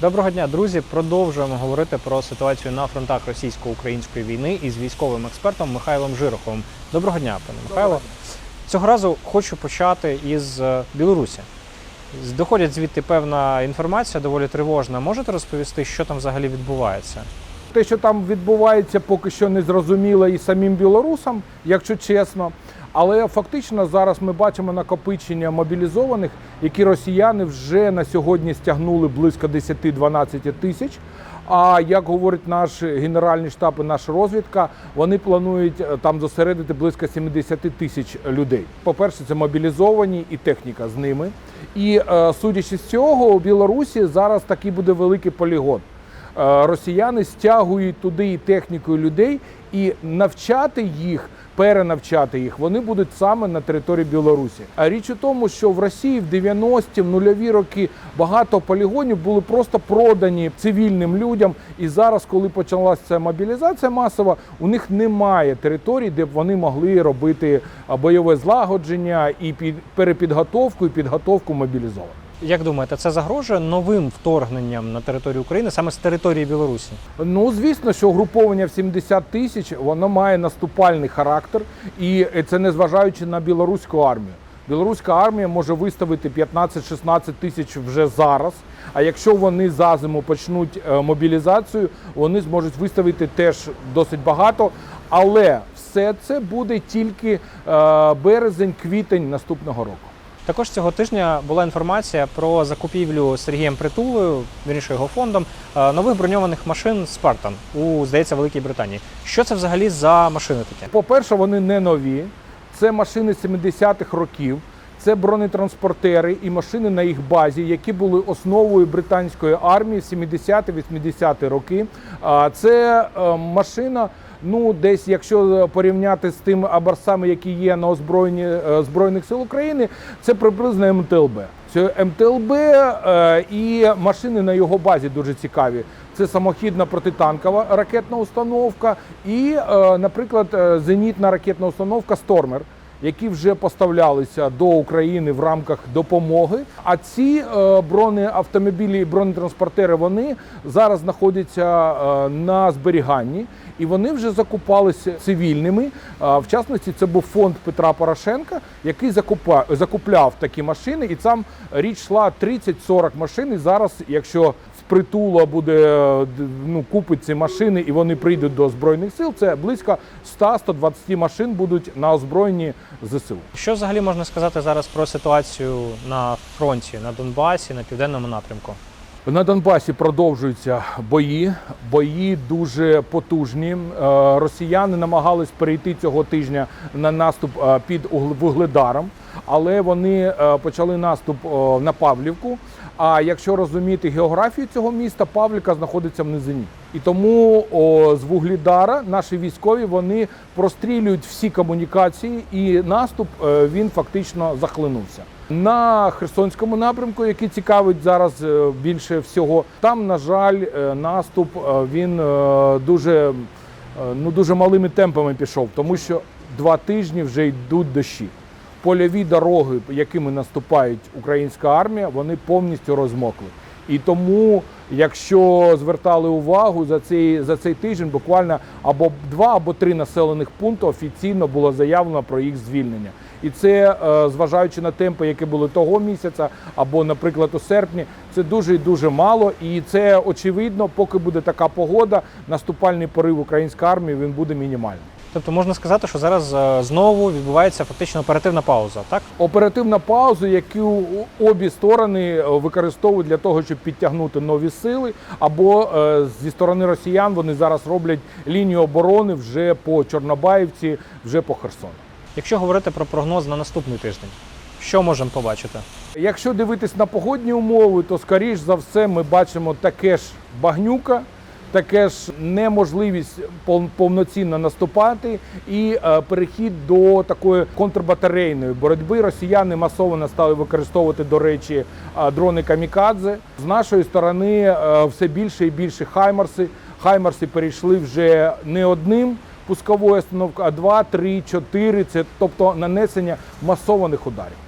Доброго дня, друзі. Продовжуємо говорити про ситуацію на фронтах російсько-української війни із військовим експертом Михайлом Жироховим. Доброго дня, пане Михайло. Цього разу хочу почати із е, Білорусі. Доходять звідти певна інформація, доволі тривожна. Можете розповісти, що там взагалі відбувається? Те, що там відбувається, поки що не зрозуміло і самим білорусам, якщо чесно. Але фактично зараз ми бачимо накопичення мобілізованих, які росіяни вже на сьогодні стягнули близько 10-12 тисяч. А як говорить наш генеральний штаб і наша розвідка, вони планують е, там зосередити близько 70 тисяч людей. По-перше, це мобілізовані і техніка з ними. І е, судячи з цього, у Білорусі зараз такий буде великий полігон. Е, Росіяни стягують туди і техніку і людей, і навчати їх, перенавчати їх вони будуть саме на території Білорусі. А річ у тому, що в Росії в 90-ті, в нульові роки багато полігонів були просто продані цивільним людям. І зараз, коли почалася мобілізація масова, у них немає територій, де б вони могли робити бойове злагодження і під перепідготовку і підготовку мобілізованих. Як думаєте, це загрожує новим вторгненням на територію України саме з території Білорусі? Ну, звісно, що угруповання в 70 тисяч воно має наступальний характер, і це незважаючи на білоруську армію. Білоруська армія може виставити 15-16 тисяч вже зараз. А якщо вони за зиму почнуть е, мобілізацію, вони зможуть виставити теж досить багато. Але все це буде тільки е, березень-квітень наступного року. Також цього тижня була інформація про закупівлю Сергієм Притулою, вірніше його фондом, е, нових броньованих машин Спартан у здається Великій Британії. Що це взагалі за машини такі? По-перше, вони не нові. Це машини 70-х років. Це бронетранспортери і машини на їх базі, які були основою британської армії в 70-80-ті роки. Це е, машина. Ну, десь, якщо порівняти з тими абарсами, які є на озброєнні е, збройних сил України, це приблизно МТЛБ. Це МТЛБ е, і машини на його базі дуже цікаві. Це самохідна протитанкова ракетна установка і, е, наприклад, е, зенітна ракетна установка Стормер які вже поставлялися до України в рамках допомоги. А ці е, бронеавтомобілі бронетранспортери вони зараз знаходяться е, на зберіганні. І вони вже закупалися цивільними. А, В частності, це був фонд Петра Порошенка, який закупа, закупляв такі машини. І там річ йшла 30-40 машин. І зараз, якщо притула буде е, ну, купить ці машини і вони прийдуть до збройних сил, це близько 100-120 машин будуть на озброєнні ЗСУ. Що взагалі можна сказати зараз про ситуацію на фронті, на Донбасі, на південному напрямку? На Донбасі продовжуються бої. Бої дуже потужні. Е, Росіяни намагались перейти цього тижня на наступ е, під Угл- Вугледаром, але вони почали наступ на Павлівку. А якщо розуміти географію цього міста, Павлівка знаходиться в низині. І тому о, з Вугледара наші військові вони прострілюють всі комунікації, і наступ е, він фактично захлинувся. На Херсонському напрямку, який цікавить зараз е, більше всього, там, на жаль, е, наступ е, він дуже, ну, дуже малими темпами пішов, тому що два тижні вже йдуть дощі. Польові дороги, якими наступають українська армія, вони повністю розмокли. І тому, якщо звертали увагу за цей за цей тиждень, буквально або два або три населених пункти офіційно було заявлено про їх звільнення. І це е, зважаючи на темпи, які були того місяця, або, наприклад, у серпні, це дуже і дуже мало. І це очевидно, поки буде така погода, наступальний порив української армії він буде мінімальний. Тобто можна сказати, що зараз е, знову відбувається фактично оперативна пауза, так? Оперативна пауза, яку обі сторони е, використовують для того, щоб підтягнути нові сили, або е, зі сторони росіян вони зараз роблять лінію оборони вже по Чорнобаївці, вже по Херсону. Якщо говорити про прогноз на наступний тиждень, що можемо побачити? Якщо дивитись на погодні умови, то скоріш за все ми бачимо таке ж багнюка, таке ж неможливість повноцінно наступати і е, перехід до такої контрбатарейної боротьби. Росіяни масово стали використовувати, до речі, е, дрони камікадзе. З нашої сторони е, все більше і більше хаймарси. Хаймарси перейшли вже не одним пусковою установкою, а два, три, чотири. Це тобто нанесення масованих ударів.